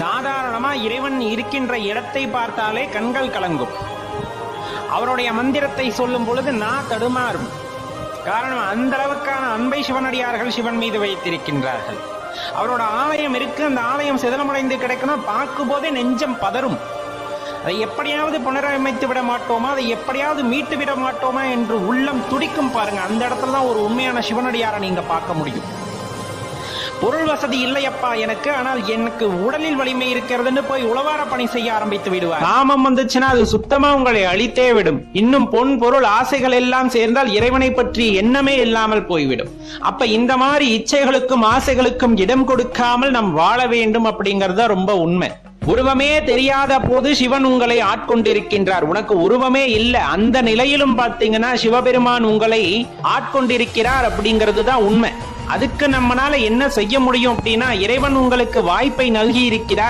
சாதாரணமா இறைவன் இருக்கின்ற இடத்தை பார்த்தாலே கண்கள் கலங்கும். அவருடைய மந்திரத்தை சொல்லும் பொழுது நான் தடுமாறும். காரணம் அந்த அளவுக்கான அன்பை சிவனடியார்கள் சிவன் மீது வைத்திருக்கின்றார்கள். அவரோட ஆலயம் இருக்கு அந்த ஆலயம் சிதலமடைந்து கிடக்கணும் பார்க்கும் போதே நெஞ்சம் பதறும். அதை எப்படியாவது புனரமைத்து விட மாட்டோமா? அதை எப்படியாவது மீட்டு விட மாட்டோமா? என்று உள்ளம் துடிக்கும் பாருங்க அந்த இடத்துல தான் ஒரு உண்மையான சிவனடியாரை நீங்க பார்க்க முடியும். பொருள் வசதி இல்லையப்பா எனக்கு. ஆனால் எனக்கு உடலில் வலிமை இருக்கிறதுன்னு போய் உளவார பணி செய்ய ஆரம்பித்து விடுவார். காமம் வந்துச்சுன்னா அது சுத்தமா உங்களை அழித்தே விடும். இன்னும் பொன் பொருள் ஆசைகள் எல்லாம் சேர்ந்தால் இறைவனை பற்றி எண்ணமே இல்லாமல் போய்விடும். அப்ப இந்த மாதிரி இச்சைகளுக்கும் ஆசைகளுக்கும் இடம் கொடுக்காமல் நாம் வாழ வேண்டும் அப்படிங்கறத தான் ரொம்ப உண்மை. உருவமே தெரியாத போது சிவன் உங்களை ஆட்கொண்டிருக்கின்றார். உனக்கு உருவமே இல்ல. அந்த நிலையிலும் பாத்தீங்கன்னா சிவபெருமான் உங்களை ஆட்கொண்டிருக்கிறார் அப்படிங்கிறது தான் உண்மை. அதுக்கு நம்மளால என்ன செய்ய முடியும் அப்படின்னா இறைவன் உங்களுக்கு வாய்ப்பை நல்கி இருக்கிறார்